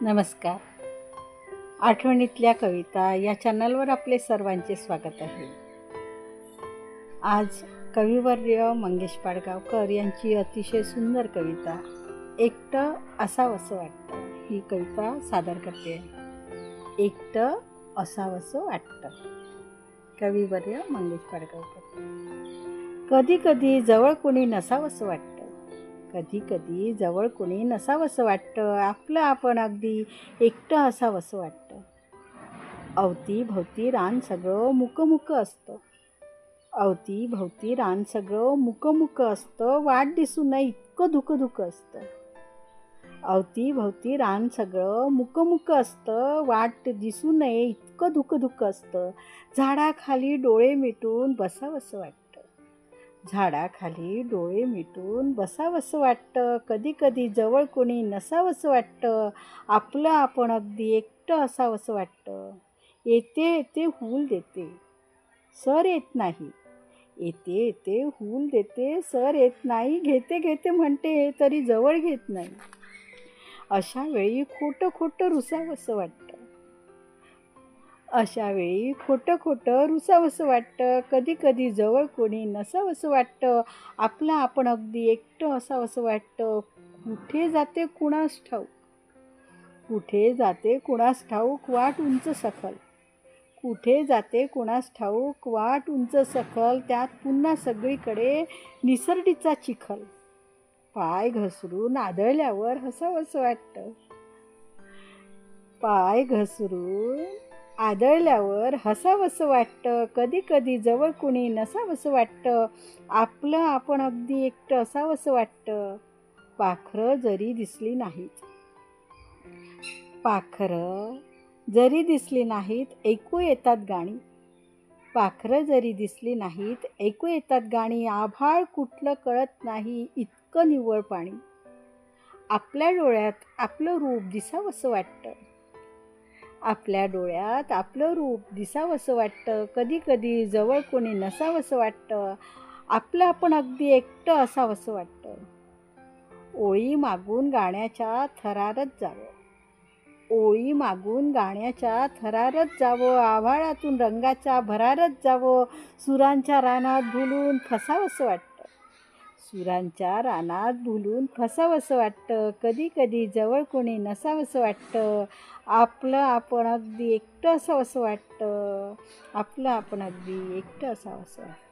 नमस्कार. आठवणीतल्या कविता या चॅनलवर आपले सर्वांचे स्वागत आहे. आज कविवर्य मंगेश पाडगावकर यांची अतिशय सुंदर कविता एकटं असावंसं वाटतं ही कविता सादर करते. एकटं असावंसं वाटतं. कविवर्य मंगेश पाडगावकर. कधी कधी जवळ कोणी नसावंसं वाटतं. कधी कधी जवळ कोणी नसावंसं वाटतं. आपलं आपण अगदी एकटं असावंसं वाटतं. अवतीभोवती रान सगळं मुकमुकं असतं. अवतीभोवती रान सगळं मुकमुकं असतं. वाट दिसू नये इतकं धुकं धुकं असतं अवतीभवती रान सगळं मुकमुकं असतं. वाट दिसू नये इतकं धुकं धुकं असतं. झाडाखाली डोळे मिटून बसावंसं वाटतं. झाडाखाली डोळे मिटून बसावंसं वाटतं. कधी कधी जवळ कोणी नसावंसं वाटतं. आपलं आपण अगदी एकटं असावंसं वाटतं. येते येते हूल देते. सर येत नाही. येते येते हूल देते. सर येत नाही. घेते घेते म्हणते तरी जवळ घेत नाही. अशा वेळी खोटं खोटं रुसावंसं वाटतं. अशा वेळी खोटं खोटं रुसावंसं वाटतं. कधी कधी जवळ कोणी नसावंसं वाटतं. आपलं आपण अगदी एकटं असावंसं वाटतं. कुठे जाते कुणास ठाऊक? कुठे जाते कुणास ठाऊक? वाट उंच सखल. कुठे जाते कुणास ठाऊक? वाट उंच सखल. त्यात पुन्हा सगळीकडे निसर्डीचा चिखल. पाय घसरून आदळल्यावर हसावंसं वाटतं. पाय घसरून आदळल्यावर हसावंसं वाटतं कधी कधी जवळ कुणी नसावंसं वाटतं आपलं आपण अगदी एकटं असावंसं वाटतं. पाखरं जरी दिसली नाहीत पाखरं जरी दिसली नाहीत ऐकू येतात गाणी. पाखरं जरी दिसली नाहीत ऐकू येतात गाणी आभाळ कुठलं कळत नाही इतकं निव्वळ पाणी. आपल्या डोळ्यात आपलं रूप दिसावंसं वाटतं. आपल्या डोळ्यात आपलं रूप दिसावंसं वाटतं. कधी कधी जवळ कोणी नसावंसं वाटतं. आपलं आपण अगदी एकटं असावंसं वाटतं. ओळी मागून गाण्याच्या थरारत जावं. ओळी मागून गाण्याच्या थरारत जावं. आभाळातून रंगाच्या भरारत जावं. सुरांच्या रानात भुलून फसावंसं वाटतं. सुरांच्या रानात भुलून फसावंसं वाटतं. कधी कधी जवळ कोणी नसावंसं वाटतं. आपलं आपण अगदी एकटं असावंसं वाटतं. आपलं आपण अगदी एकटं असावंसं वाटतं.